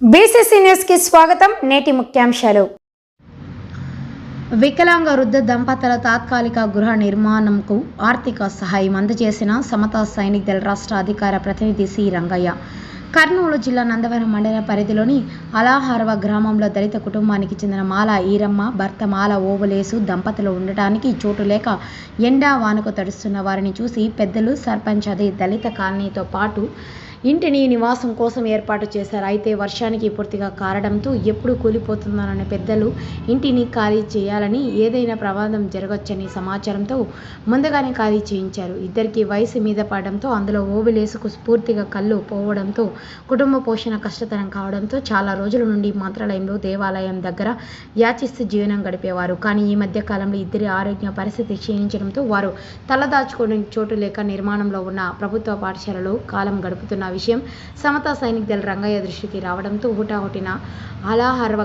BCC న్యూస్కి స్వాగతం నేటి ముఖ్యాంశాలు. వికలాంగ వృద్ధ దంపతుల తాత్కాలిక గృహ నిర్మాణంకు ఆర్థిక సహాయం అందజేసిన సమతా సైనిక్ దళ రాష్ట్ర అధికార ప్రతినిధి సి. రంగయ్య. కర్నూలు జిల్లా నందవరం మండల పరిధిలోని అలాహార్వ గ్రామంలో దళిత కుటుంబానికి చెందిన మాల ఈరమ్మ భర్త మాల ఓవలేసు దంపతులు ఉండటానికి చోటు లేక ఎండా వానకు తడుస్తున్న వారిని చూసి పెద్దలు సర్పంచ్ అదే దళిత కాలనీతో పాటు ఇంటిని నివాసం కోసం ఏర్పాటు చేశారు. అయితే వర్షానికి పూర్తిగా కారడంతో ఎప్పుడు కూలిపోతుందోనన్న పెద్దలు ఇంటిని ఖాళీ చేయాలని ఏదైనా ప్రమాదం జరగొచ్చని సమాచారంతో ముందుగానే ఖాళీ చేయించారు. ఇద్దరికి వయసు మీద పడడంతో అందులో ఓబిలేసుకు పూర్తిగా కళ్ళు పోవడంతో కుటుంబ పోషణ కష్టతరం కావడంతో చాలా రోజుల నుండి మంత్రాలయంలో దేవాలయం దగ్గర యాచిస్తూ జీవనం గడిపేవారు. కానీ ఈ మధ్య కాలంలో ఇద్దరి ఆరోగ్య పరిస్థితి క్షీణించడంతో వారు తలదాచుకోవడానికి చోటు లేక నిర్మాణంలో ఉన్న ప్రభుత్వ పాఠశాలలో కాలం గడుపుతున్న విషయం. సమతా సైనిక్ దళ రంగయ్య దృష్టికి రావడంతో హుటాహుటిన అలాహర్వ